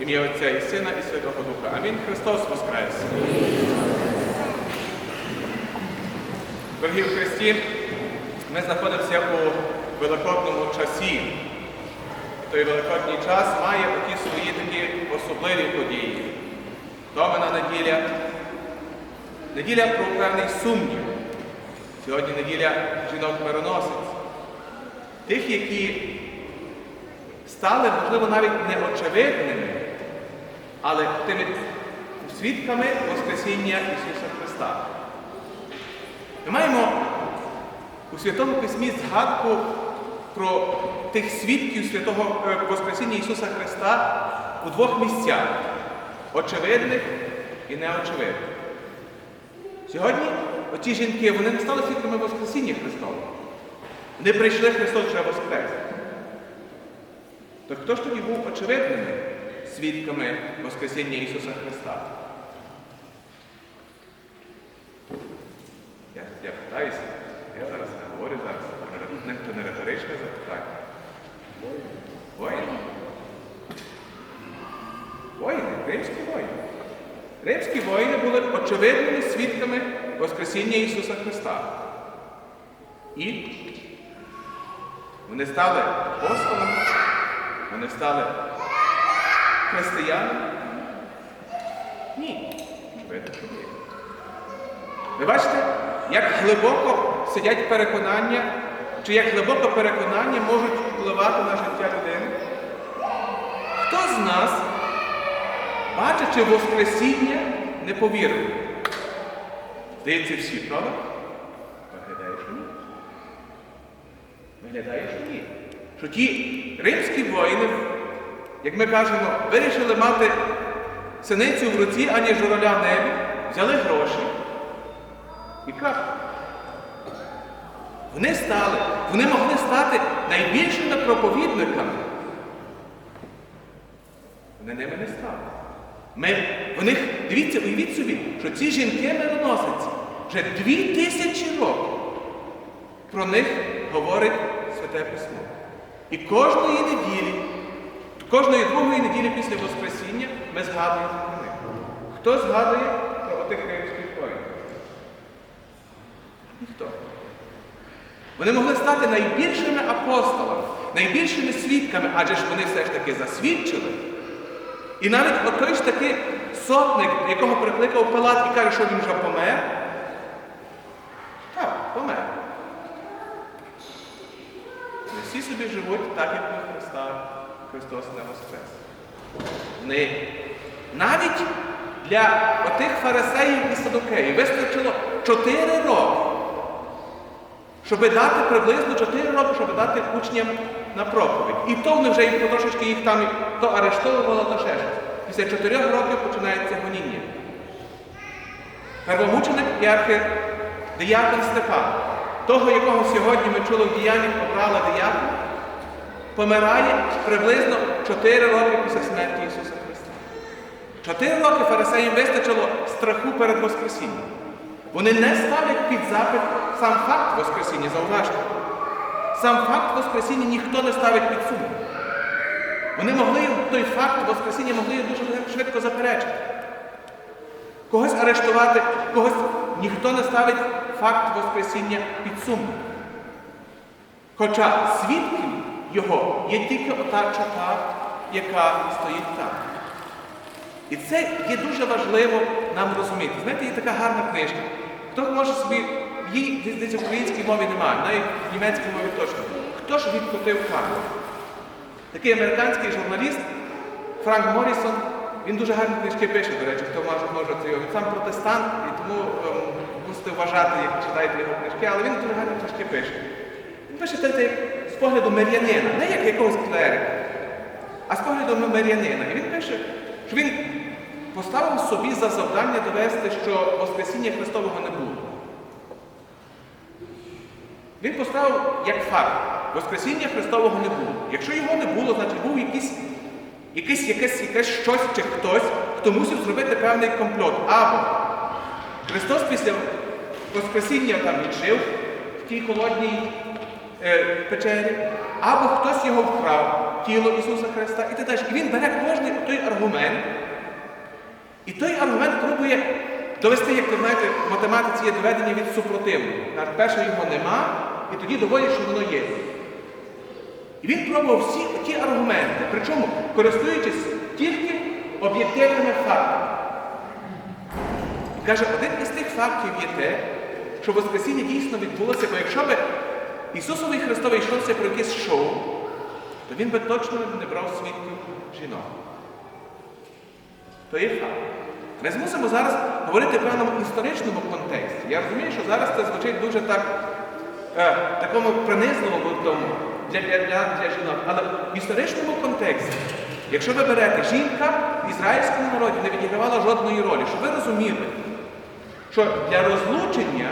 Ім'я Отця і Сина і Святого Духа. Амінь. Христос Воскрес! Дорогі в Христі, ми знаходимося у великодному часі. Той великодній час має такі свої такі особливі події. Домина неділя, неділя про певний сумнів. Сьогодні неділя жінок-мироносець. Тих, які стали, можливо, навіть неочевидними, але тими свідками Воскресіння Ісуса Христа. Ми маємо у Святому Письмі згадку про тих свідків святого е, Воскресіння Ісуса Христа у двох місцях очевидних і неочевидних. Сьогодні оті жінки вони не стали свідками Воскресіння Христового. Вони прийшли Христос вже Воскрес. То хто ж тоді був очевидними свідками Воскресіння Ісуса Христа? Я, я питаюся, я зараз не говорю зараз. Це не риторичне запитання. Воїни. Воїни, римські воїни. Римські воїни були очевидними свідками Воскресіння Ісуса Христа. І вони стали апостолами, вони стали християнами. Ні. Ні. Ви бачите, як глибоко сидять переконання, чи як глибоко переконання можуть впливати на життя людини? Хто з нас, бачачи Воскресіння, не повірив? Здається, всі, правда? Виглядає, що ні. Виглядає, що ні. Що ті римські воїни, як ми кажемо, вирішили мати синицю в руці, ані журавля в небі, взяли гроші. І крапка. Вони стали, вони могли стати найбільшими проповідниками. Вони ними не стали. Ми, в них, дивіться, уявіть собі, що ці жінки мироносиці вже дві тисячі років про них говорить Святе Письмо. І кожної неділі, кожної другої неділі після Воскресіння ми згадуємо про них. Хто згадує про отих римських воїнів? Ніхто. Вони могли стати найбільшими апостолами, найбільшими свідками, адже ж вони все ж таки засвідчили. І навіть отой ж таки сотник, якого прикликав Пилат і каже, що він вже помер. Так, помер. Не всі собі живуть так, як ми Христа, Христос не воскрес. Вони навіть для отих фарисеїв і садокеїв вистачило 4 роки щоб дати приблизно 4 роки, щоб дати учням на проповідь. І то вони вже їх потрошечки їх там то арештовувало, то ще щось. Після 4 років починається гоніння. Первомученик і архидіякон Стефан, того, якого сьогодні ми чули в діяннях, обрали диякон, помирає приблизно 4 роки після смерті Ісуса Христа. 4 роки фарисеїм вистачило страху перед Воскресінням. Вони не ставлять під запит сам факт Воскресіння, зауважте. Сам факт Воскресіння ніхто не ставить під сумнів. Вони могли той факт Воскресіння могли дуже швидко заперечити. Когось арештувати, когось ніхто не ставить факт Воскресіння під сумнів. Хоча свідком його є тільки ота чота, яка стоїть там. І це є дуже важливо нам розуміти. Знаєте, є така гарна книжка. Хто може собі, її десь в українській мові немає, навіть в німецькій мові точно. Хто ж відкотив карту? Такий американський журналіст Франк Моррісон, він дуже гарні книжки пише, до речі, хто може, може його. Він сам протестант, і тому ем, мусите вважати, як читаєте його книжки, але він дуже гарні книжки пише. Він пише це як погляду мирянина, не як якогось клерика, а з погляду мирянина. І він пише, що він поставив собі за завдання довести, що Воскресіння Христового не було. Він поставив як факт, Воскресіння Христового не було. Якщо його не було, значить був якийсь, якийсь, якесь, якесь щось чи хтось, хто мусив зробити певний комплот. Або Христос після Воскресіння там віджив в тій холодній печері, або хтось його вкрав, тіло Ісуса Христа і так. І він бере кожний той аргумент, і той аргумент пробує довести, як ви знаєте, в математиці є доведення від супротивного. Перше його нема, і тоді доводять, що воно є. І він пробував всі ті аргументи, причому користуючись тільки об'єктивними фактами. І каже, один із тих фактів є те, що Воскресіння дійсно відбулося, бо якщо б Ісусовий Христовий йшовся про якесь шоу, то він би точно не брав свідків жінок. То є факт. Ми змусимо зараз говорити в певному історичному контексті. Я розумію, що зараз це звучить дуже так, е, такому принизливому тому для, для, для, для жінок. Але в історичному контексті, якщо ви берете, жінка в ізраїльському народі не відігравала жодної ролі, щоб ви розуміли, що для розлучення,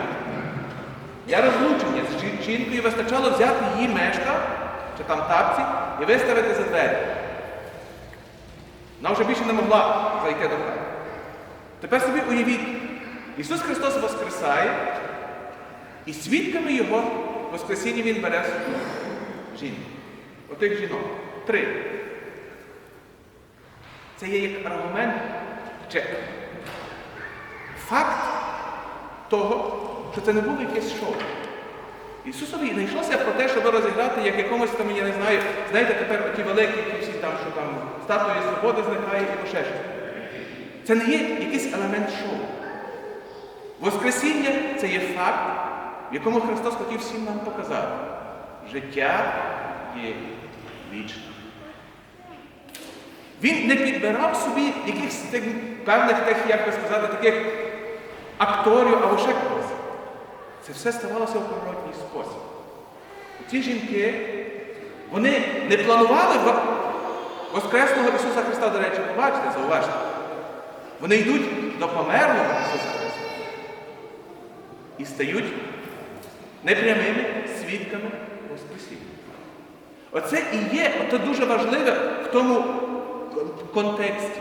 для розлучення жінкою вистачало взяти її мешка чи там тапці і виставити за двері. Вона вже більше не могла зайти до хати. Тепер собі уявіть, Ісус Христос Воскресає, і свідками Його Воскресіння Він бере жінку. Отих жінок. Три. Це є як аргумент чи факт того, що це не було якесь шоу. Ісусові не йшлося про те, щоб розіграти як якомусь там, я не знаю, знаєте, тепер оті великі ті всі там, що там статуї свободи зникає і ще щось. Це не є якийсь елемент шоу. Воскресіння це є факт, в якому Христос хотів всім нам показати. Життя є вічне. Він не підбирав собі якихось певних як би сказати, таких акторів або ще. Це все ставалося в природній спосіб. Ці жінки, вони не планували в- Воскреслого Ісуса Христа, до речі, побачите, зауважте. Вони йдуть до померлого Ісуса Христа і стають непрямими свідками Воскресіння. Оце і є, ото дуже важливе в тому контексті.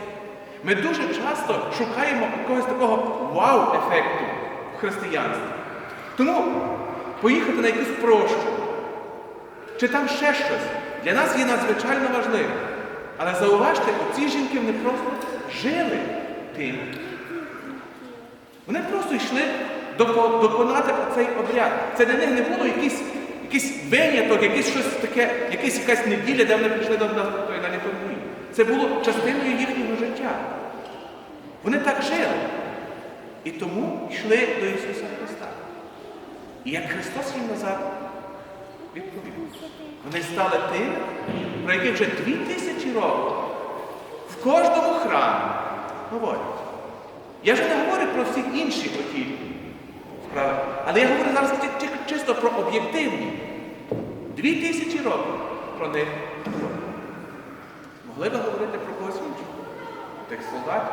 Ми дуже часто шукаємо якогось такого вау-ефекту в християнстві. Тому поїхати на якусь прощу, чи там ще щось, для нас є надзвичайно важливим. Але зауважте, ці жінки вони просто жили тим. Вони просто йшли доконати цей обряд. Це для них не було якийсь, якийсь виняток, якийсь щось таке, якась якась неділя, де вони прийшли до, до, на літургію. Це було частиною їхнього життя. Вони так жили. І тому йшли до Ісуса Христа. І як Христос їм назад відповів. Вони стали тими, про яких вже дві тисячі років в кожному храмі говорять. Я вже не говорю про всі інші оті справи, але я говорю зараз чисто про об'єктивні. Дві тисячі років про них говорять. Могли би говорити про когось іншого, тих солдатів,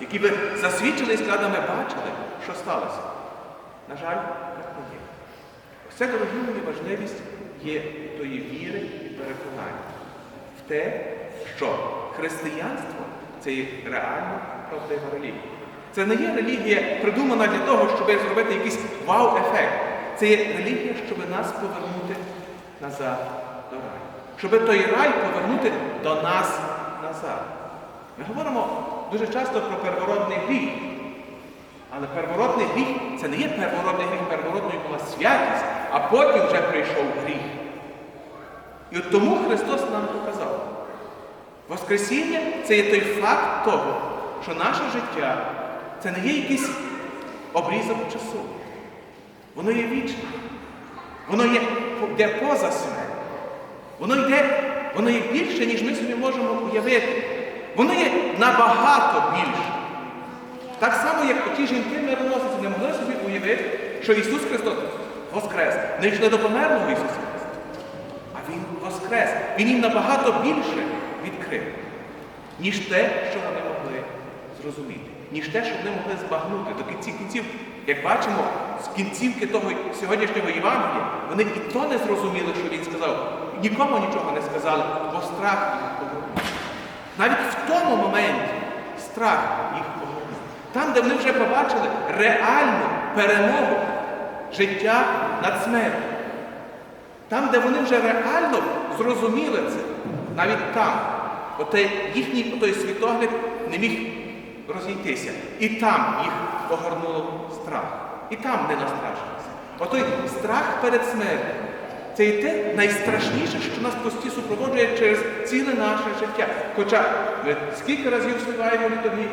які би засвідчили і сказали, ми бачили, що сталося. На жаль, так не є. Ось це, дорогі мої, важливість є тої віри і переконання в те, що християнство це є реально правдива релігія. Це не є релігія, придумана для того, щоб зробити якийсь вау-ефект. Це є релігія, щоб нас повернути назад до раю. Щоб той рай повернути до нас назад. Ми говоримо дуже часто про первородний гріх. Але первородний гріх це не є первородний гріх, первородною була святість, а потім вже прийшов гріх. І от тому Христос нам показав. Воскресіння це є той факт того, що наше життя це не є якийсь обрізок часу. Воно є вічне. Воно є, йде поза смертю. Воно йде, воно є більше, ніж ми собі можемо уявити. Воно є набагато більше. Так само, як оті жінки мироносиці не могли собі уявити, що Ісус Христос воскрес. Не йшли до померлого Ісуса Христа. А Він воскрес. Він їм набагато більше відкрив, ніж те, що вони могли зрозуміти, ніж те, що вони могли збагнути. До кінці кінців, як бачимо, з кінцівки того сьогоднішнього Євангелія, вони і то не зрозуміли, що він сказав. Нікому нічого не сказали, бо страх їх погубив. Навіть в тому моменті страх їх погубив. Там, де вони вже побачили реальну перемогу життя над смертю. Там, де вони вже реально зрозуміли це. Навіть там, отей, їхній отой світогляд не міг розійтися. І там їх огорнуло страх. І там не настрашилися. Отой страх перед смертю. Це і те найстрашніше, що нас постійно супроводжує через ціле наше життя. Хоча ми скільки разів співаємо літові,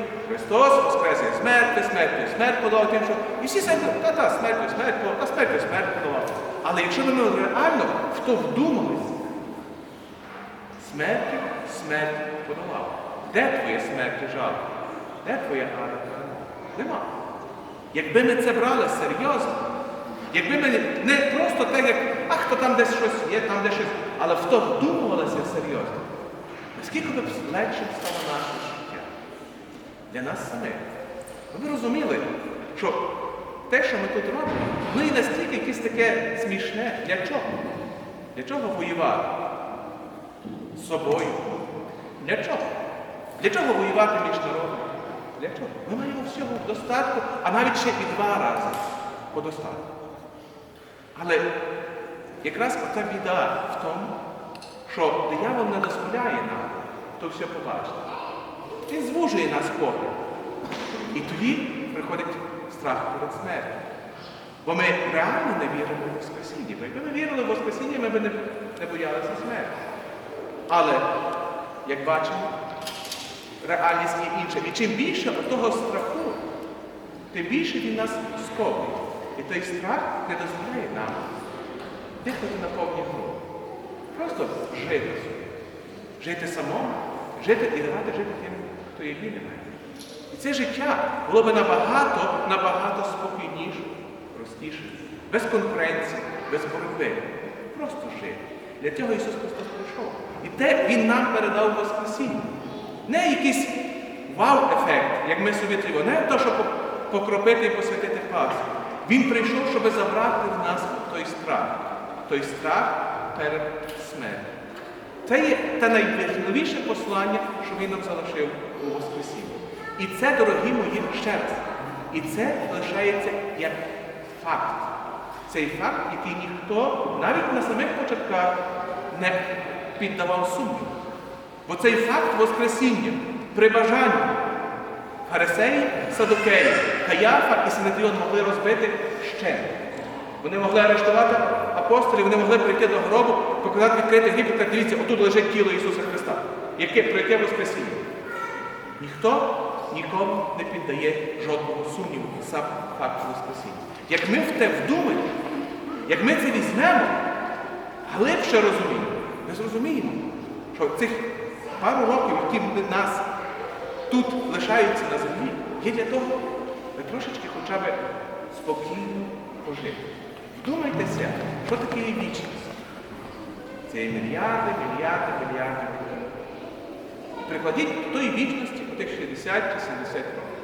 Христос воскресе смерть, смерть, смерть подолав тим, що і всі самі, та та смерть, смерть, подолав, та смерть, смерть подолав. Але якщо ми реально в то вдумались, смертю смерть подолав. Де твоя смерть лежала? Де твоя ада? Нема. Якби ми це брали серйозно, якби ми не просто так, як а хто там десь щось є, там десь щось, але в то вдумувалися серйозно, наскільки б легше стало наше життя для нас самих. Ми розуміли, що те, що ми тут робимо, ну і настільки якесь таке смішне. Для чого? Для чого воювати? З собою. Для чого? Для чого воювати між народами? Для чого? Ми маємо всього в достатку, а навіть ще і два рази по достатку. Але якраз оця біда в тому, що диявол не дозволяє нам то все побачити. Він звужує нас погляд. І тоді приходить страх перед смертю. Бо ми реально не віримо в Воскресіння. Бо якби ми вірили в Воскресіння, ми б не, не боялися смерті. Але, як бачимо, реальність є інша. І чим більше того страху, тим більше він нас сковує. І той страх не дозволяє нам дихати на повні груди. Просто жити. Жити самому, жити і ради жити тим, хто є біля. І це життя було б набагато, набагато спокійніше, простіше, без конкуренції, без боротьби. Просто жити. Для цього Ісус Христос прийшов. І те Він нам передав Воскресіння. Не якийсь вау-ефект, як ми собі треба, не то, щоб покропити і посвятити Пасху. Він прийшов, щоб забрати в нас той страх, той страх перед смертю. Це є те найважливіше послання, що він нам залишив у Воскресінні. І це, дорогі мої, ще раз. І це лишається як факт. Цей факт, який ніхто навіть на самих початках не піддавав сумніву. Бо цей факт Воскресіння при бажанні фарисеї, садокеї, Каяфа і Синедріон могли розбити ще. Вони могли арештувати апостолів, вони могли прийти до гробу, показати відкритий гріб і сказати, дивіться, отут лежить тіло Ісуса Христа. Яке, про яке Воскресіння? Ніхто нікому не піддає жодного сумніву сам факт Воскресіння. Як ми в те вдумаємо, як ми це візьмемо, глибше розуміємо, ми зрозуміємо, що цих пару років, які нас тут лишаються на землі, є для того, ми трошечки хоча б спокійно пожити. Вдумайтеся, що таке є вічність. Це є мільярди, мільярди, мільярди років. Прикладіть до тої вічності у тих 60 чи 70 років.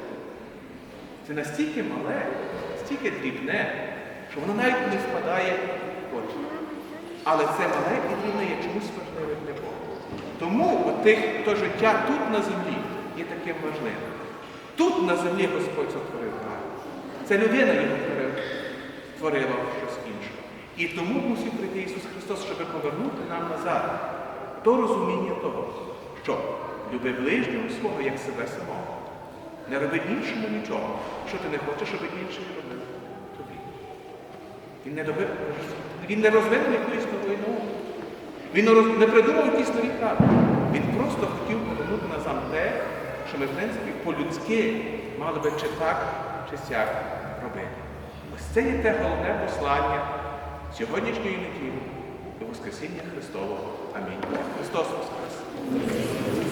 Це настільки мале, настільки дрібне, що воно навіть не впадає в очі. Але це мале і дрібне є чомусь важливим для Бога. Тому тих, то життя тут на землі є таким важливим. Тут на землі Господь сотворив. Це людина його творила. І тому мусив прийти Ісус Христос, щоб повернути нам назад то розуміння того, що люби ближнього свого, як себе самого. Не роби іншому нічого, що ти не хочеш, щоб інший робив тобі. Він не, доби... він не розвинув якоїсь нової науки. Він не придумав якісь нові правила. Він просто хотів повернути назад те, що ми, в принципі, по-людськи мали би чи так, чи сяк робити. Ось це є те головне послання сьогоднішньої неділі і Воскресіння Христового. Амінь. Христос Воскрес!